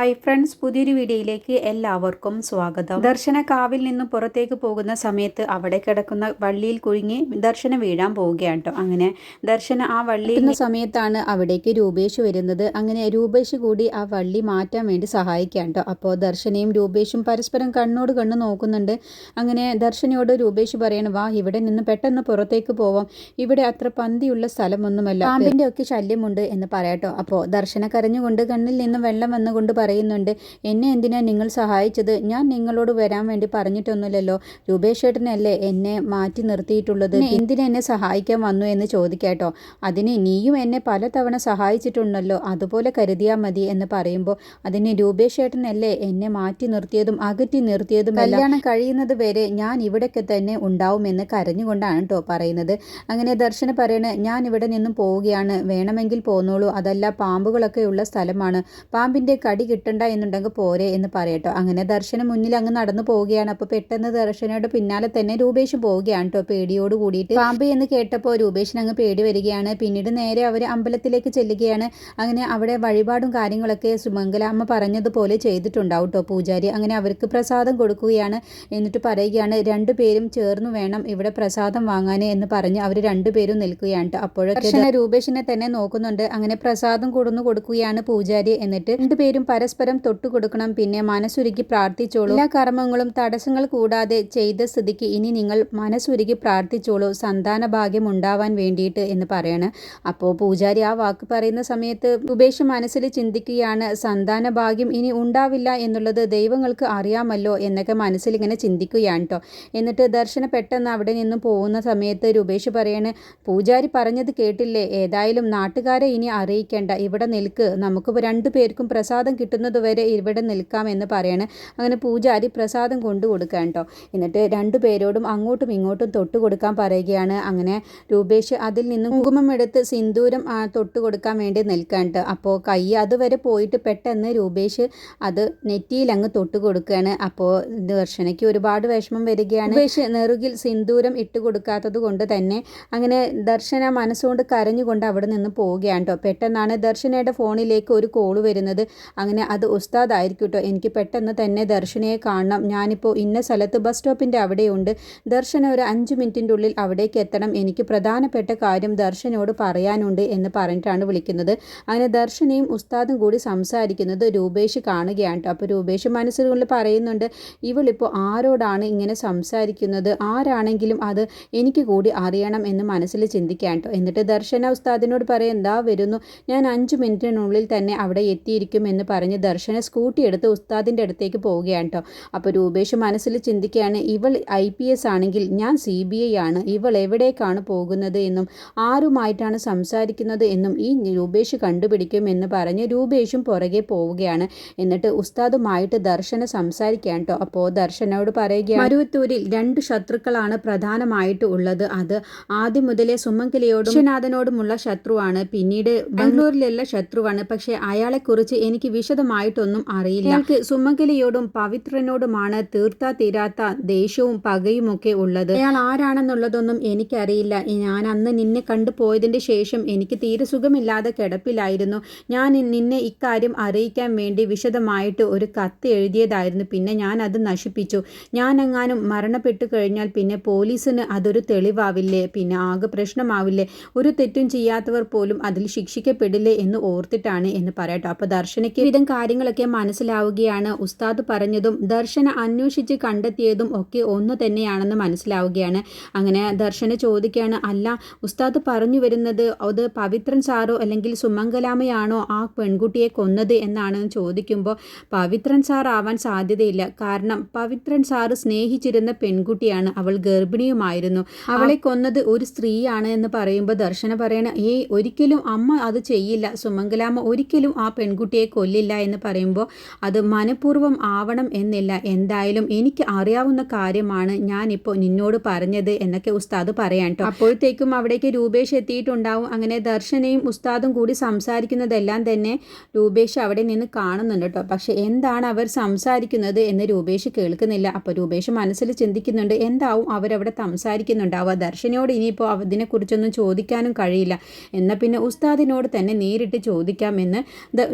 Hi friends പുതിയൊരു വീഡിയോയിലേക്ക് എല്ലാവർക്കും സ്വാഗതം. ദർശന കാവിൽ നിന്നും പുറത്തേക്ക് പോകുന്ന സമയത്ത് അവിടെ കിടക്കുന്ന വള്ളിയിൽ കുഴുങ്ങി ദർശന വീഴാൻ പോവുകയാണ് കേട്ടോ. അങ്ങനെ ദർശന ആ വള്ളി സമയത്താണ് അവിടേക്ക് രൂപേഷ് വരുന്നത്. അങ്ങനെ രൂപേഷ് കൂടി ആ വള്ളി മാറ്റാൻ വേണ്ടി സഹായിക്കാൻ കേട്ടോ. അപ്പോൾ ദർശനയും രൂപേഷും പരസ്പരം കണ്ണോട് കണ്ണ് നോക്കുന്നുണ്ട്. അങ്ങനെ ദർശനയോട് രൂപേഷ് പറയണം വാ ഇവിടെ നിന്ന് പെട്ടെന്ന് പുറത്തേക്ക് പോവാം. ഇവിടെ അത്ര പന്തിയുള്ള സ്ഥലമൊന്നുമല്ല. പാമ്പിന്റെ ഒക്കെ ശല്യമുണ്ട് എന്ന് പറയാട്ടോ അപ്പോൾ ദർശന കരഞ്ഞുകൊണ്ട് കണ്ണിൽ നിന്ന് വെള്ളം വന്നുകൊണ്ട് പറയുന്നുണ്ട് എന്നെ എന്തിനാ നിങ്ങൾ സഹായിച്ചത്? ഞാൻ നിങ്ങളോട് വരാൻ വേണ്ടി പറഞ്ഞിട്ടൊന്നുമില്ലല്ലോ. രൂപേഷ് ചേട്ടനല്ലേ എന്നെ മാറ്റി നിർത്തിയിട്ടുള്ളത്? എന്തിനാ എന്നെ സഹായിക്കാൻ വന്നു എന്ന് ചോദിക്കാട്ടോ. അതിന് നീയും എന്നെ പലതവണ സഹായിച്ചിട്ടുണ്ടല്ലോ. അതുപോലെ കരുതിയാൽ മതി എന്ന് പറയുമ്പോൾ അതിന് രൂപേഷ് ചേട്ടനല്ലേ എന്നെ മാറ്റി നിർത്തിയതും അകറ്റി നിർത്തിയതും കല്യാണം കഴിയുന്നത് വരെ ഞാൻ ഇവിടെയൊക്കെ തന്നെ ഉണ്ടാവുമെന്ന് കരഞ്ഞുകൊണ്ടാണ് കേട്ടോ പറയുന്നത്. അങ്ങനെ ദർശന പറയണേ ഞാൻ ഇവിടെ നിന്നും പോവുകയാണ്. വേണമെങ്കിൽ പോന്നോളൂ. അതല്ല പാമ്പുകളൊക്കെ ഉള്ള സ്ഥലമാണ്. പാമ്പിന്റെ കടി കിട്ടണ്ട എന്നുണ്ടെങ്കിൽ പോരെ എന്ന് പറയട്ടോ. അങ്ങനെ ദർശനം മുന്നിൽ അങ്ങ് നടന്നു പോവുകയാണ്. അപ്പോൾ പെട്ടെന്ന് ദർശനയുടെ പിന്നാലെ തന്നെ രൂപേഷ് പോവുകയാണ് കേട്ടോ പേടിയോട് കൂടിയിട്ട് പാമ്പ് എന്ന് കേട്ടപ്പോൾ രൂപേഷിന് അങ്ങ് പേടി വരികയാണ്. പിന്നീട് നേരെ അവർ അമ്പലത്തിലേക്ക് ചെല്ലുകയാണ്. അങ്ങനെ അവിടെ വഴിപാടും കാര്യങ്ങളൊക്കെ സുമംഗല അമ്മ പറഞ്ഞതുപോലെ ചെയ്തിട്ടുണ്ടാവും കേട്ടോ പൂജാരി. അങ്ങനെ അവർക്ക് പ്രസാദം കൊടുക്കുകയാണ് എന്നിട്ട് പറയുകയാണ് രണ്ടുപേരും ചേർന്നു വേണം ഇവിടെ പ്രസാദം വാങ്ങാൻ എന്ന് പറഞ്ഞ് അവർ രണ്ടുപേരും നിൽക്കുകയാണ് കേട്ടോ രൂപേഷിനെ തന്നെ നോക്കുന്നുണ്ട്. അങ്ങനെ പ്രസാദം കൊടുന്നു കൊടുക്കുകയാണ് പൂജാരി. എന്നിട്ട് രണ്ടുപേരും പരസ്പരം തൊട്ടുകൊടുക്കണം പിന്നെ മനസ്സുരുക്കി പ്രാർത്ഥിച്ചോളൂ. എല്ലാ കർമ്മങ്ങളും തടസ്സങ്ങൾ കൂടാതെ ചെയ്ത സ്ഥിതിക്ക് ഇനി നിങ്ങൾ മനസ്സുരുക്കി പ്രാർത്ഥിച്ചോളൂ. സന്താന ഭാഗ്യം ഉണ്ടാവാൻ വേണ്ടിയിട്ട് എന്ന് പറയാണ്. അപ്പോൾ പൂജാരി ആ വാക്ക് പറയുന്ന സമയത്ത് ഉപേക്ഷ മനസ്സിൽ ചിന്തിക്കുകയാണ് സന്താന ഭാഗ്യം ഇനി ഉണ്ടാവില്ല എന്നുള്ളത് ദൈവങ്ങൾക്ക് അറിയാമല്ലോ എന്നൊക്കെ മനസ്സിൽ ഇങ്ങനെ ചിന്തിക്കുകയാണ് കേട്ടോ എന്നിട്ട് ദർശന പെട്ടെന്ന് അവിടെ നിന്ന് പോകുന്ന സമയത്ത് രൂപേഷ് പറയാണ് പൂജാരി പറഞ്ഞത് കേട്ടില്ലേ? ഏതായാലും നാട്ടുകാരെ ഇനി അറിയിക്കേണ്ട. ഇവിടെ നിൽക്ക്. നമുക്ക് രണ്ടു പേർക്കും പ്രസാദം കിട്ടുന്നത് വരെ ഇവിടെ നിൽക്കാമെന്ന് പറയാണ്. അങ്ങനെ പൂജാരി പ്രസാദം കൊണ്ടു കൊടുക്കാൻ കേട്ടോ എന്നിട്ട് രണ്ടു പേരോടും അങ്ങോട്ടും ഇങ്ങോട്ടും തൊട്ട് കൊടുക്കാൻ പറയുകയാണ്. അങ്ങനെ രൂപേഷ് അതിൽ നിന്ന് കുങ്കുമം എടുത്ത് സിന്ദൂരം തൊട്ട് കൊടുക്കാൻ വേണ്ടി നിൽക്കാണ്ട് അപ്പോൾ കൈ അതുവരെ പോയിട്ട് പെട്ടെന്ന് രൂപേഷ് അത് നെറ്റിയിൽ അങ്ങ് തൊട്ട് കൊടുക്കുകയാണ്. അപ്പോൾ ദർശനയ്ക്ക് ഒരുപാട് വിഷമം വരികയാണ്. രൂപേഷ് നെറുകിൽ സിന്ദൂരം ഇട്ട് കൊടുക്കാത്തത് കൊണ്ട് തന്നെ അങ്ങനെ ദർശന മനസ്സുകൊണ്ട് കരഞ്ഞുകൊണ്ട് അവിടെ നിന്ന് പോവുകയാണ് കേട്ടോ പെട്ടെന്നാണ് ദർശനയുടെ ഫോണിലേക്ക് ഒരു കോൾ വരുന്നത്. അങ്ങനെ അത് ഉസ്താദായിരിക്കും കേട്ടോ. എനിക്ക് പെട്ടെന്ന് തന്നെ ദർശനയെ കാണണം. ഞാനിപ്പോൾ ഇന്ന സ്ഥലത്ത് ബസ് സ്റ്റോപ്പിന്റെ അവിടെയുണ്ട്. ദർശന ഒരു അഞ്ച് മിനിറ്റിന്റെ ഉള്ളിൽ അവിടേക്ക് എത്തണം. എനിക്ക് പ്രധാനപ്പെട്ട കാര്യം ദർശനോട് പറയാനുണ്ട് എന്ന് പറഞ്ഞിട്ടാണ് വിളിക്കുന്നത്. അങ്ങനെ ദർശനയും ഉസ്താദും കൂടി സംസാരിക്കുന്നത് രൂപേഷ് കാണുകയാണ് കേട്ടോ. അപ്പോൾ രൂപേഷ് മനസ്സിലുള്ളിൽ പറയുന്നുണ്ട് ഇവളിപ്പോൾ ആരോടാണ് ഇങ്ങനെ സംസാരിക്കുന്നത്? ആരാണെങ്കിലും അത് എനിക്ക് കൂടി അറിയണം എന്ന് മനസ്സിൽ ചിന്തിക്കാൻ കേട്ടോ. എന്നിട്ട് ദർശന ഉസ്താദിനോട് പറയും എന്താ വരുന്നു? ഞാൻ അഞ്ച് മിനിറ്റിനുള്ളിൽ തന്നെ അവിടെ എത്തിയിരിക്കും എന്ന് പറഞ്ഞ് ദർശന സ്കൂട്ടി എടുത്ത് ഉസ്താദിന്റെ അടുത്തേക്ക് പോവുകയാണ് കേട്ടോ അപ്പോൾ രൂപേഷ് മനസ്സിൽ ചിന്തിക്കുകയാണ് ഇവൾ ഐ പി എസ് ആണെങ്കിൽ ഞാൻ സി ബി ഐ ആണ് ഇവൾ എവിടേക്കാണ് പോകുന്നത് എന്നും ആരുമായിട്ടാണ് സംസാരിക്കുന്നത് എന്നും ഈ രൂപേഷ് കണ്ടുപിടിക്കും എന്ന് പറഞ്ഞ് രൂപേഷും പുറകെ പോവുകയാണ്. എന്നിട്ട് ഉസ്താദുമായിട്ട് ദർശന സംസാരിക്കാൻ കേട്ടോ അപ്പോൾ ദർശനോട് പറയുകയാണ് മരുവത്തൂരിൽ രണ്ട് ശത്രുക്കളാണ് പ്രധാനമായിട്ട് ഉള്ളത്. അത് ആദ്യം മുതലേ സുമംഗലയോടും വിശ്വനാഥനോടുമുള്ള ശത്രുവാണ് പിന്നീട് ബംഗ്ലൂരിലുള്ള ശത്രുവാണ്. പക്ഷേ അയാളെക്കുറിച്ച് എനിക്ക് വിശദമായിട്ടൊന്നും അറിയില്ല. ഞങ്ങൾക്ക് സുമംഗലിയോടും പവിത്രനോടുമാണ് തീർത്താ തീരാത്ത ദേഷ്യവും പകയുമൊക്കെ ഉള്ളത്. അയാൾ ആരാണെന്നുള്ളതൊന്നും എനിക്കറിയില്ല. ഞാൻ അന്ന് നിന്നെ കണ്ടുപോയതിന്റെ ശേഷം എനിക്ക് തീരെ സുഖമില്ലാതെ കിടപ്പിലായിരുന്നു. ഞാൻ നിന്നെ ഇക്കാര്യം അറിയിക്കാൻ വേണ്ടി വിശദമായിട്ട് ഒരു കത്ത് എഴുതിയതായിരുന്നു. പിന്നെ ഞാൻ അത് നശിപ്പിച്ചു. ഞാൻ എങ്ങാനും മരണപ്പെട്ടു കഴിഞ്ഞാൽ പിന്നെ പോലീസിന് അതൊരു തെളിവാവില്ലേ? പിന്നെ ആകെ പ്രശ്നമാവില്ലേ? ഒരു തെറ്റും ചെയ്യാത്തവർ പോലും അതിൽ ശിക്ഷിക്കപ്പെടില്ലേ എന്ന് ഓർത്തിട്ടാണ് എന്ന് പറയട്ടോ. അപ്പോൾ ദർശനയ്ക്ക് വിധം കാര്യങ്ങളൊക്കെ മനസ്സിലാവുകയാണ്. ഉസ്താദ് പറഞ്ഞതും ദർശന അന്വേഷിച്ച് കണ്ടെത്തിയതും ഒക്കെ ഒന്ന് തന്നെയാണെന്ന് മനസ്സിലാവുകയാണ്. അങ്ങനെ ദർശന ചോദിക്കുകയാണ് അല്ല ഉസ്താദ് പറഞ്ഞു വരുന്നത് അത് പവിത്രൻ സാറോ അല്ലെങ്കിൽ സുമംഗലാമയാണോ ആ പെൺകുട്ടിയെ കൊന്നത്? എന്നാണ് ചോദിക്കുമ്പോൾ പവിത്രൻ സാർ ആവാൻ സാധ്യതയില്ല. കാരണം പവിത്രൻ സാറ് സ്നേഹിച്ചിരുന്ന പെൺകുട്ടിയാണ്. അവൾ ഗർഭിണിയുമായിരുന്നു. അവളെ കൊന്നത് ഒരു സ്ത്രീയാണ് എന്ന് പറയുമ്പോൾ ദർശന പറയണ ഏയ് ഒരിക്കലും അമ്മ അത് ചെയ്യില്ല. സുമംഗലാമ ഒരിക്കലും ആ പെൺകുട്ടിയെ കൊല്ലില്ല എന്ന് പറയുമ്പോൾ അത് മനഃപൂർവം ആവണം എന്നില്ല. എന്തായാലും എനിക്ക് അറിയാവുന്ന കാര്യമാണ് ഞാനിപ്പോൾ നിന്നോട് പറഞ്ഞത് എന്നൊക്കെ ഉസ്താദ് പറയാൻ കേട്ടോ അപ്പോഴത്തേക്കും അവിടേക്ക് രൂപേഷ് എത്തിയിട്ടുണ്ടാവും. അങ്ങനെ ദർശനയും ഉസ്താദും കൂടി സംസാരിക്കുന്നതെല്ലാം തന്നെ രൂപേഷ് അവിടെ നിന്ന് കാണുന്നുണ്ട് കേട്ടോ പക്ഷെ എന്താണ് അവർ സംസാരിക്കുന്നത് എന്ന് രൂപേഷ് കേൾക്കുന്നില്ല. അപ്പോൾ രൂപേഷ് മനസ്സിൽ ചിന്തിക്കുന്നുണ്ട് എന്താവും അവരവിടെ സംസാരിക്കുന്നുണ്ടാവുക? ദർശനയോട് ഇനിയിപ്പോൾ അതിനെക്കുറിച്ചൊന്നും ചോദിക്കാനും കഴിയില്ല. എന്നാൽ പിന്നെ ഉസ്താദിനോട് തന്നെ നേരിട്ട് ചോദിക്കാമെന്ന്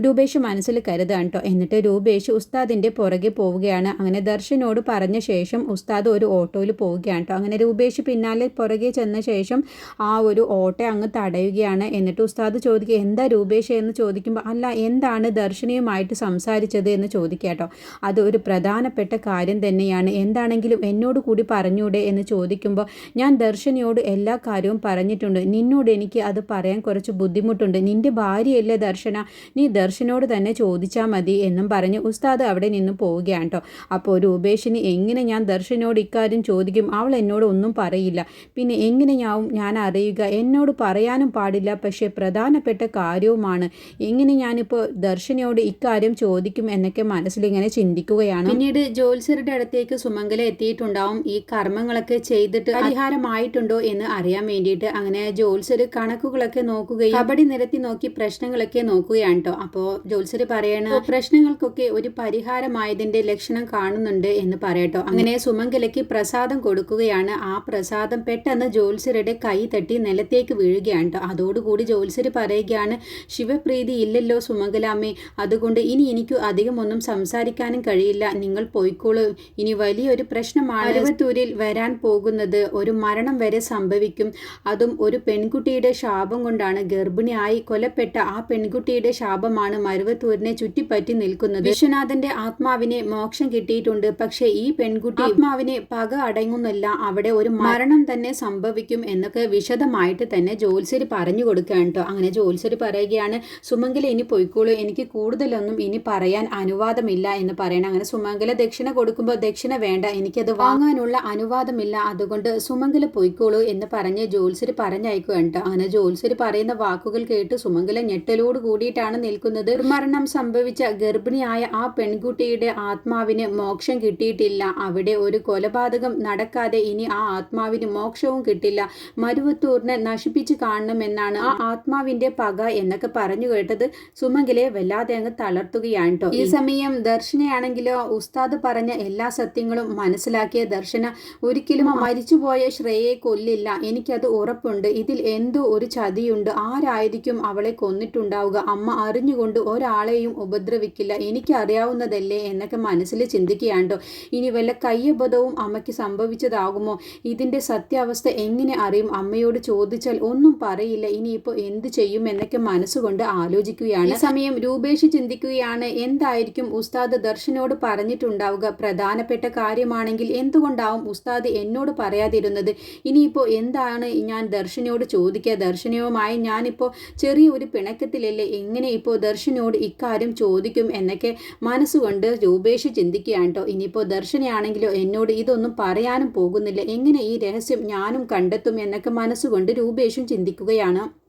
രൂപേഷ് മനസ്സിൽ കരുതി കരുതാൻ കേട്ടോ എന്നിട്ട് രൂപേഷ് ഉസ്താദിന്റെ പുറകെ പോവുകയാണ്. അങ്ങനെ ദർശനോട് പറഞ്ഞ ശേഷം ഉസ്താദ് ഒരു ഓട്ടോയിൽ പോവുകയാണ് അങ്ങനെ രൂപേഷ് പിന്നാലെ പുറകെ ചെന്ന ശേഷം ആ ഒരു ഓട്ടോ അങ്ങ് തടയുകയാണ്. എന്നിട്ട് ഉസ്താദ് ചോദിക്കുക എന്താ രൂപേഷ്? എന്ന് ചോദിക്കുമ്പോൾ അല്ല എന്താണ് ദർശനയുമായിട്ട് സംസാരിച്ചത്? എന്ന് ചോദിക്കാട്ടോ അത് ഒരു പ്രധാനപ്പെട്ട കാര്യം തന്നെയാണ്. എന്താണെങ്കിലും എന്നോട് കൂടി പറഞ്ഞൂടെ എന്ന് ചോദിക്കുമ്പോൾ ഞാൻ ദർശനയോട് എല്ലാ കാര്യവും പറഞ്ഞിട്ടുണ്ട്. നിന്നോട് എനിക്ക് അത് പറയാൻ കുറച്ച് ബുദ്ധിമുട്ടുണ്ട്. നിന്റെ ഭാര്യയല്ലേ ദർശന. നീ ദർശനോട് തന്നെ ചോദിച്ചാൽ മതി എന്നും പറഞ്ഞ് ഉസ്താദ് അവിടെ നിന്ന് പോവുകയാണ് കേട്ടോ അപ്പോൾ ഒരു രൂപേഷിന് എങ്ങനെ ഞാൻ ദർശനോട് ഇക്കാര്യം ചോദിക്കും? അവൾ എന്നോട് ഒന്നും പറയില്ല. പിന്നെ എങ്ങനെ ഞാൻ ഞാൻ അറിയുക. എന്നോട് പറയാനും പാടില്ല. പക്ഷേ പ്രധാനപ്പെട്ട കാര്യവുമാണ് എങ്ങനെ ഞാനിപ്പോൾ ദർശനയോട് ഇക്കാര്യം ചോദിക്കും എന്നൊക്കെ മനസ്സിൽ ഇങ്ങനെ ചിന്തിക്കുകയാണ്. പിന്നീട് ജോത്സ്യരുടെ അടുത്തേക്ക് സുമംഗല എത്തിയിട്ടുണ്ടാവും. ഈ കർമ്മങ്ങളൊക്കെ ചെയ്തിട്ട് പരിഹാരമായിട്ടുണ്ടോ എന്ന് അറിയാൻ വേണ്ടിയിട്ട് അങ്ങനെ ജോത്സ്യർ കണക്കുകളൊക്കെ നോക്കുകയും കബഡി നിരത്തി നോക്കി പ്രശ്നങ്ങളൊക്കെ നോക്കുകയാണ് കേട്ടോ അപ്പോൾ ജ്യോത്സ്യർ പറയണ പ്രശ്നങ്ങൾക്കൊക്കെ ഒരു പരിഹാരമായതിന്റെ ലക്ഷണം കാണുന്നുണ്ട് എന്ന് പറയട്ടോ. അങ്ങനെ സുമംഗലയ്ക്ക് പ്രസാദം കൊടുക്കുകയാണ്. ആ പ്രസാദം പെട്ടെന്ന് ജ്യോത്സ്യരുടെ കൈ തട്ടി നിലത്തേക്ക് വീഴുകയാണ് അതോടുകൂടി ജോത്സ്യർ പറയുകയാണ് ശിവപ്രീതി ഇല്ലല്ലോ സുമംഗലാമ്മേ അതുകൊണ്ട് ഇനി എനിക്ക് അധികം ഒന്നും സംസാരിക്കാനും കഴിയില്ല. നിങ്ങൾ പോയിക്കോളൂ. ഇനി വലിയൊരു പ്രശ്നമാണ് അരുവത്തൂരിൽ വരാൻ പോകുന്നത്. ഒരു മരണം വരെ സംഭവിക്കും. അതും ഒരു പെൺകുട്ടിയുടെ ശാപം കൊണ്ടാണ് ഗർഭിണിയായി കൊലപ്പെട്ട ആ പെൺകുട്ടിയുടെ ശാപമാണ് മരുവത്തൂരിനെ ചുറ്റിപ്പറ്റി നിൽക്കുന്നത്. വിശ്വനാഥന്റെ ആത്മാവിനെ മോക്ഷം കിട്ടിയിട്ടുണ്ട്. പക്ഷേ ഈ പെൺകുട്ടി ആത്മാവിനെ പക അടങ്ങുന്നില്ല. അവിടെ ഒരു മരണം തന്നെ സംഭവിക്കും എന്നൊക്കെ വിശദമായിട്ട് തന്നെ ജോത്സ്യര് പറഞ്ഞു കൊടുക്കുകയാണ് കേട്ടോ അങ്ങനെ ജോത്സ്യര് പറയുകയാണ് സുമംഗല ഇനി പോയിക്കോളൂ. എനിക്ക് കൂടുതലൊന്നും ഇനി പറയാൻ അനുവാദമില്ല എന്ന് പറയണം. അങ്ങനെ സുമംഗല ദക്ഷിണ കൊടുക്കുമ്പോൾ ദക്ഷിണ വേണ്ട എനിക്കത് വാങ്ങാനുള്ള അനുവാദമില്ല. അതുകൊണ്ട് സുമംഗല പോയിക്കോളൂ എന്ന് പറഞ്ഞ് ജോത്സ്യര് പറഞ്ഞയക്കുകയാണ് കേട്ടോ അങ്ങനെ ജോത്സ്യര് പറയുന്ന വാക്കുകൾ കേട്ട് സുമംഗല ഞെട്ടലോട് കൂടിയിട്ടാണ് നിൽക്കുന്നത്. മരണം സംഭവിച്ച ഗർഭിണിയായ ആ പെൺകുട്ടിയുടെ ആത്മാവിന് മോക്ഷം കിട്ടിയിട്ടില്ല. അവിടെ ഒരു കൊലപാതകം നടക്കാതെ ഇനി ആ ആത്മാവിന് മോക്ഷവും കിട്ടില്ല. മരുവത്തൂറിനെ നശിപ്പിച്ച് കാണണമെന്നാണ് ആ ആത്മാവിന്റെ പക എന്നൊക്കെ പറഞ്ഞു കേട്ടത് സുമംഗലെ. വല്ലാതെ അങ്ങ് തളർത്തുകയാണ് ഈ സമയം ദർശനയാണെങ്കിലോ ഉസ്താദ് പറഞ്ഞ എല്ലാ സത്യങ്ങളും മനസ്സിലാക്കിയ ദർശന ഒരിക്കലും മരിച്ചുപോയ ശ്രേയെ കൊല്ലില്ല. എനിക്കത് ഉറപ്പുണ്ട്. ഇതിൽ എന്തോ ഒരു ചതിയുണ്ട്. ആരായിരിക്കും അവളെ കൊന്നിട്ടുണ്ടാവുക? അമ്മ അറിഞ്ഞുകൊണ്ട് ഒരാളെയും ഉപദ്രവിക്കില്ല. എനിക്ക് അറിയാവുന്നതല്ലേ എന്നൊക്കെ മനസ്സിൽ ചിന്തിക്കുകയാണ്ടോ? ഇനി വല്ല കയ്യബദ്ധവും അമ്മയ്ക്ക് സംഭവിച്ചതാകുമോ? ഇതിന്റെ സത്യാവസ്ഥ എങ്ങനെ അറിയും? അമ്മയോട് ചോദിച്ചാൽ ഒന്നും പറയില്ല. ഇനിയിപ്പോൾ എന്ത് ചെയ്യും എന്നൊക്കെ മനസ്സുകൊണ്ട് ആലോചിക്കുകയാണ്. സമയം രൂപേഷ് ചിന്തിക്കുകയാണ് എന്തായിരിക്കും ഉസ്താദ് ദർശനോട് പറഞ്ഞിട്ടുണ്ടാവുക? പ്രധാനപ്പെട്ട കാര്യമാണെങ്കിൽ എന്തുകൊണ്ടാവും ഉസ്താദ് എന്നോട് പറയാതിരുന്നത്? ഇനിയിപ്പോൾ എന്താണ് ഞാൻ ദർശനയോട് ചോദിക്കുക? ദർശനവുമായി ഞാനിപ്പോൾ ചെറിയ ഒരു പിണക്കത്തിലല്ലേ? എങ്ങനെ ഇപ്പോൾ ദർശനോട് ഇക്കാര്യം ചോദിക്കും എന്നൊക്കെ മനസ്സുകൊണ്ട് രൂപേഷ് ചിന്തിക്കുകയാണ് കേട്ടോ. ഇനിയിപ്പോൾ ദർശനയാണെങ്കിലോ എന്നോട് ഇതൊന്നും പറയാനും പോകുന്നില്ല. എങ്ങനെ ഈ രഹസ്യം ഞാനും കണ്ടെത്തും എന്നൊക്കെ മനസ്സുകൊണ്ട് രൂപേഷും ചിന്തിക്കുകയാണ്.